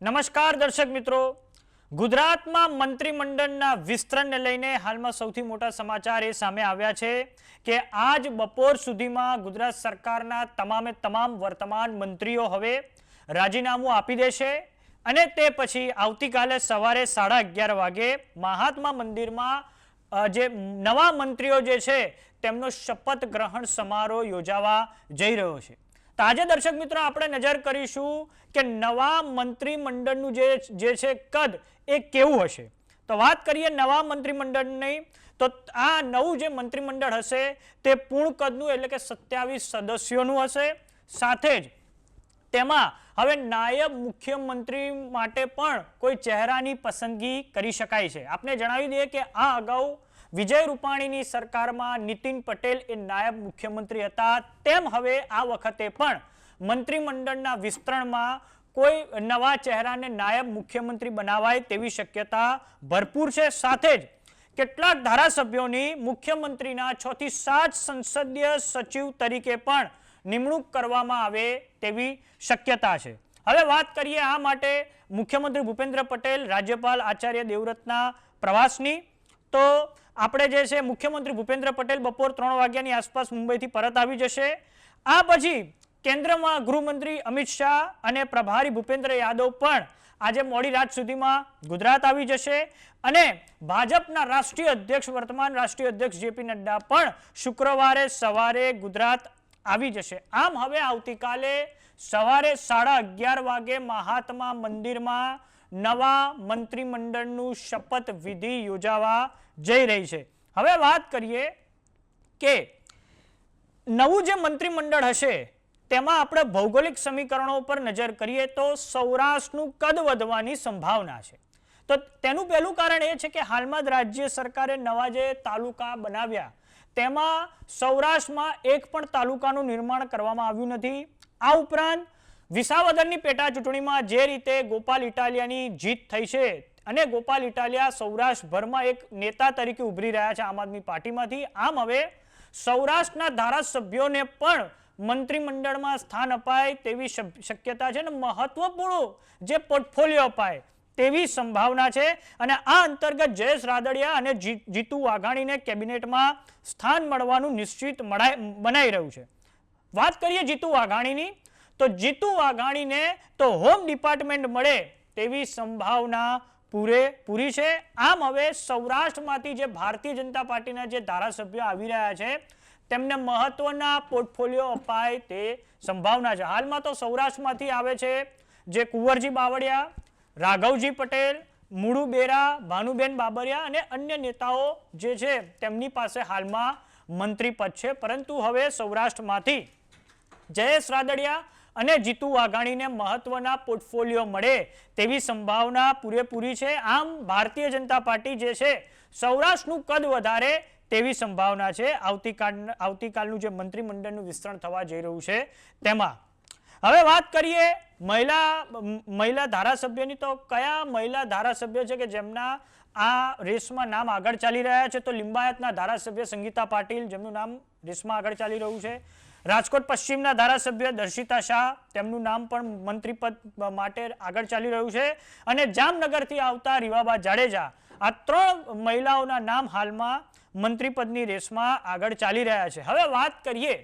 નમસ્કાર દર્શક મિત્રો. ગુજરાતમાં મંત્રીમંડળના વિસ્તરણને લઈને હાલમાં સૌથી મોટા સમાચાર એ સામે આવ્યા છે કે આજ બપોર સુધીમાં ગુજરાત સરકારના તમામે તમામ વર્તમાન મંત્રીઓ હવે રાજીનામું આપી દેશે અને તે પછી આવતીકાલે સવારે સાડા અગિયાર વાગે મહાત્મા મંદિરમાં જે નવા મંત્રીઓ જે છે તેમનો શપથ ગ્રહણ સમારોહ યોજાવા જઈ રહ્યો છે. તો આજે દર્શક મિત્રો આપણે નજર કરીશું કે નવા મંત્રીમંડળનું જે જે છે કદ એ કેવું હશે. તો વાત કરીએ નવા મંત્રીમંડળની, તો આ નવું જે મંત્રીમંડળ હશે તે પૂર્ણ કદનું એટલે કે સત્યાવીસ સદસ્યોનું હશે. સાથે જ તેમાં હવે નાયબ મુખ્યમંત્રી માટે પણ કોઈ ચહેરાની પસંદગી કરી શકાય છે. આપને જણાવી દઈએ કે આ અગાઉ વિજય રૂપાણીની સરકારમાં નીતિન પટેલ એ નાયબ મુખ્યમંત્રી હતા. તેમ હવે આ વખતે પણ મંત્રીમંડળના વિસ્તરણમાં કોઈ નવા ચહેરાને નાયબ મુખ્યમંત્રી બનાવાય તેવી શક્યતા ભરપૂર છે. સાથે જ કેટલાક ધારાસભ્યોની મુખ્યમંત્રીના છ થી સાત સંસદીય સચિવ તરીકે પણ નિમણૂક કરવામાં આવે તેવી શક્યતા છે. હવે વાત કરીએ આ માટે મુખ્યમંત્રી ભૂપેન્દ્ર પટેલ, રાજ્યપાલ આચાર્ય દેવવ્રતના પ્રવાસની. તો આપણે જે છે, મુખ્યમંત્રી ભૂપેન્દ્ર પટેલ બપોર ત્રણ વાગ્યાની આસપાસ મુંબઈથી પરત આવી જશે. આ પછી કેન્દ્રમાં ગૃહમંત્રી અમિત શાહ અને પ્રભારી ભૂપેન્દ્ર યાદવ પણ આજે મોડી રાત સુધીમાં ગુજરાત આવી જશે અને ભાજપના રાષ્ટ્રીય અધ્યક્ષ, વર્તમાન રાષ્ટ્રીય અધ્યક્ષ જેપી નડ્ડા પણ શુક્રવારે સવારે ગુજરાત આવી જશે. આમ હવે આવતીકાલે સવારે સાડા અગિયાર વાગે મહાત્મા મંદિરમાં નવા મંત્રીમંડળનું શપથ વિધિ યોજાવા જઈ રહી છે. હવે વાત કરીએ કે નવું જે મંત્રીમંડળ હશે, તેમાં આપણે ભૌગોલિક સમીકરણો પર નજર કરીએ તો સૌરાષ્ટ્રનું કદ વધવાની સંભાવના છે. તો તેનું પહેલું કારણ એ છે કે હાલમાં જ રાજ્ય સરકારે નવા જે તાલુકા બનાવ્યા, તેમાં સૌરાષ્ટ્રમાં એક પણ તાલુકાનું નિર્માણ કરવામાં આવ્યું નથી. આ ઉપરાંત વિસાવદરની પેટા ચૂંટણીમાં જે રીતે ગોપાલ ઇટાલિયાની જીત થઈ છે અને ગોપાલ ઇટાલિયા સૌરાષ્ટ્રભરમાં એક નેતા તરીકે ઉભરી રહ્યા છે આમ આદમી પાર્ટીમાંથી, આમ હવે સૌરાષ્ટ્રના ધારાસભ્યોને પણ મંત્રીમંડળમાં સ્થાન અપાય તેવી શક્યતા છે અને મહત્વપૂર્ણ જે પોર્ટફોલિયો અપાય તેવી સંભાવના છે અને આ અંતર્ગત જયેશ રાદડિયા અને જીતુ વાઘાણીને કેબિનેટમાં સ્થાન મળવાનું નિશ્ચિત બનાઈ રહ્યું છે. વાત કરીએ જીતુ વાઘાણીની, તો જીતુ વાઘાણીને તો હોમ ડિપાર્ટમેન્ટ મળે તેવી સંભાવના પૂરેપૂરી છે. આમ હવે સૌરાષ્ટ્રમાંથી જે ભારતીય જનતા પાર્ટીના જે ધારાસભ્યો આવી રહ્યા છે, તેમને મહત્વના પોર્ટફોલિયો અપાય તે સંભાવના છે. હાલમાં તો સૌરાષ્ટ્રમાંથી આવે છે જે કુંવરજી બાવળિયા, રાઘવજી પટેલ મુળુ બેરા, ભાનુબેન બાબરિયા અને અન્ય નેતાઓ જે છે, તેમની પાસે હાલમાં મંત્રી પદ છે. પરંતુ હવે સૌરાષ્ટ્રમાંથી જયેશ રાદડિયા અને જીતુ વાઘાણીને મહત્વના પોર્ટફોલિયો મળે તેવી સંભાવના પૂરેપૂરી છે. આમ ભારતીય જનતા પાર્ટી જે છે, સૌરાષ્ટ્રનું કદ વધારે તેવી સંભાવના છે. આવતીકાલ, આવતીકાલનું જે મંત્રીમંડળનું વિસ્તરણ થવા જઈ રહ્યું છે તેમાં. હવે વાત કરીએ મહિલા મહિલા ધારાસભ્યની, તો કયા મહિલા ધારાસભ્ય છે કે જેમના આ રેસમાં નામ આગળ ચાલી રહ્યા છે? તો લિંબાયતના ધારાસભ્ય સંગીતા પાટીલ, જેમનું નામ રેસમાં આગળ ચાલી રહ્યું છે. રાજકોટ પશ્ચિમના ધારાસભ્ય દર્શિતા શાહ, તેમનું નામ પણ મંત્રીપદ માટે આગળ ચાલી રહ્યું છે. અને જામનગરથી આવતા રીવાબા જાડેજા, આ ત્રણ મહિલાઓના નામ હાલમાં મંત્રીપદની રેસમાં આગળ ચાલી રહ્યા છે. હવે વાત કરીએ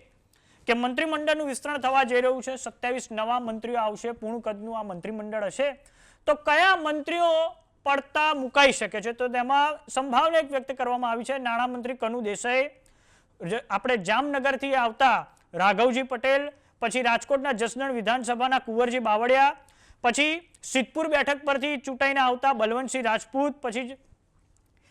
કે મંત્રીમંડળનું વિસ્તરણ થવા જઈ રહ્યું છે. સત્યાવીસ નવા મંત્રીઓ આવશે, પૂર્ણ કદનું આ મંત્રીમંડળ હશે. તો કયા મંત્રીઓ પડતા મુકાઈ શકે છે? તો તેમાં સંભાવના એક વ્યક્ત કરવામાં આવી છે. નાણામંત્રી કનુ દેસાઈ આપણે જામનગરથી આવતા રાઘવજી પટેલ, પછી રાજકોટના જસદણ વિધાનસભાના કુંવરજી બાવળિયા, પછી સિદ્ધપુર બેઠક પરથી ચૂંટાઈને આવતા બલવંતસિંહ રાજપૂત, પછી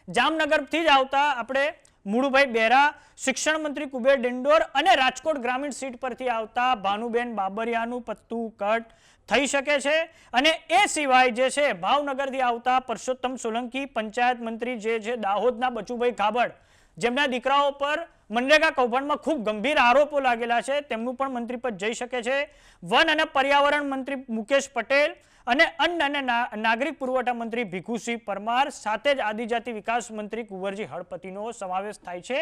જામનગરથી જ આવતા આપણે મુળુભાઈ બેરા, શિક્ષણ મંત્રી કુબેર ડિંડોર અને રાજકોટ ગ્રામીણ સીટ પરથી આવતા ભાનુબેન બાબરિયાનું પત્તું કટ થઈ શકે છે. અને એ સિવાય જે છે, ભાવનગરથી આવતા પરસોત્તમ સોલંકી, પંચાયત મંત્રી જે છે, દાહોદના બચુભાઈ કાબડ જેમના દીકરાઓ પર મનરેગા કૌભાંડમાં ખૂબ ગંભીર આરોપો લાગેલા છે, તેમનું પણ મંત્રીપદ જઈ શકે છે. વન અને પર્યાવરણ મંત્રી મુકેશ પટેલ અને અન્ન અને નાગરિક પુરવઠા મંત્રી ભીખુસિંહ પરમાર સાથે જ આદિજાતિ વિકાસ મંત્રી કુંવરજી હળપતિનો સમાવેશ થાય છે.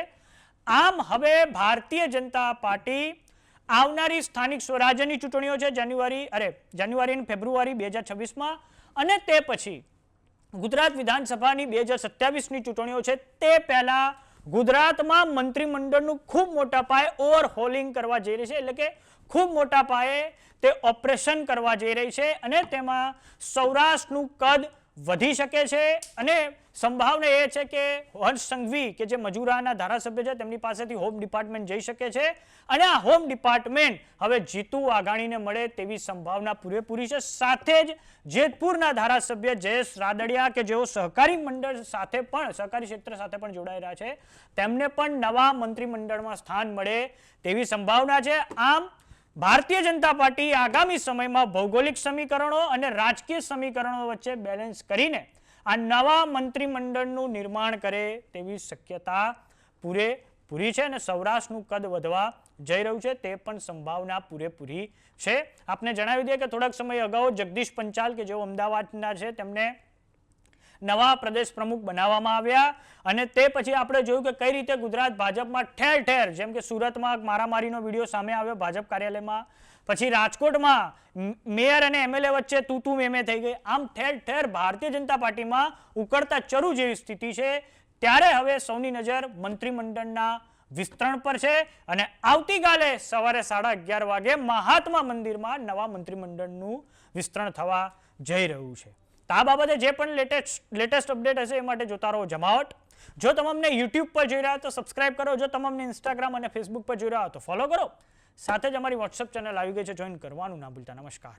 આમ હવે ભારતીય જનતા પાર્ટી આવનારી સ્થાનિક સ્વરાજ્યની ચૂંટણીઓ છે જાન્યુઆરી, અરે, જાન્યુઆરી અને ફેબ્રુઆરી બે હજાર છવ્વીસમાં અને તે પછી ગુજરાત વિધાનસભાની બે હજાર સત્યાવીસની ચૂંટણીઓ છે, તે પહેલા ગુજરાતમાં મંત્રીમંડળનું ખૂબ મોટા પાયે ઓવરહોલિંગ કરવા જઈ રહી છે. એટલે કે ખૂબ મોટા પાયે તે ઓપરેશન કરવા જઈ રહી છે અને તેમાં સૌરાષ્ટ્રનું કદ વધી શકે છે અને સંભાવના એ છે કે હર્ષ સંઘવી કે જે મજૂરાના ધારાસભ્ય છે તેમની પાસેથી હોમ ડિપાર્ટમેન્ટ જઈ શકે છે અને આ હોમ ડિપાર્ટમેન્ટ હવે જીતુ આઘાણીને મળે તેવી સંભાવના પૂરેપૂરી છે. સાથે જ જેતપુરના ધારાસભ્ય જયેશ રાદડિયા કે જેઓ સહકારી મંડળ સાથે પણ, સહકારી ક્ષેત્ર સાથે પણ જોડાયેલા છે, તેમને પણ નવા મંત્રીમંડળમાં સ્થાન મળે તેવી સંભાવના છે. આમ ભારતીય જનતા પાર્ટી આગામી સમયમાં ભૌગોલિક સમીકરણો અને રાજકીય સમીકરણો વચ્ચે બેલેન્સ કરીને આ નવા મંત્રીમંડળનું નિર્માણ કરે તેવી શક્યતા પૂરેપૂરી છે અને સૌરાષ્ટ્રનું કદ વધવા જઈ રહ્યું છે તે પણ સંભાવના પૂરેપૂરી છે. આપને જણાવી દઈએ કે થોડાક સમય અગાઉ જગદીશ પંચાલ, કે જેઓ અમદાવાદના છે, તેમને નવા પ્રદેશ પ્રમુખ બનાવવામાં આવ્યા અને તે પછી આપણે જોયું કે કઈ રીતે ગુજરાત ભાજપમાં ઠેર ઠેર, જેમ કે સુરતમાં મારામારીનો વીડિયો સામે આવ્યો ભાજપ કાર્યાલયમાં, પછી રાજકોટમાં મેયર અને એમએલએ વચ્ચે તું તું મેમે થઈ ગઈ. આમ ઠેર ઠેર ભારતીય જનતા પાર્ટીમાં ઉકળતા ચરુ જેવી સ્થિતિ છે. ત્યારે હવે સૌની નજર મંત્રીમંડળના વિસ્તરણ પર છે અને આવતીકાલે સવારે સાડા અગિયાર વાગે મહાત્મા મંદિરમાં નવા મંત્રીમંડળનું વિસ્તરણ થવા જઈ રહ્યું છે. આ બાબતે જે પણ લેટેસ્ટ લેટેસ્ટ અપડેટ હશે એ માટે જોતા રહો જમાવટ. જો તમને યુટ્યુબ પર જોઈ રહ્યા તો સબસ્ક્રાઇબ કરો. જો તમને ઇન્સ્ટાગ્રામ અને ફેસબુક પર જોઈ રહ્યા તો ફોલો કરો. સાથે જ અમારી વોટ્સઅપ ચેનલ આવી ગઈ છે. જોઈન કરવાનું ના ભૂલતા. નમસ્કાર.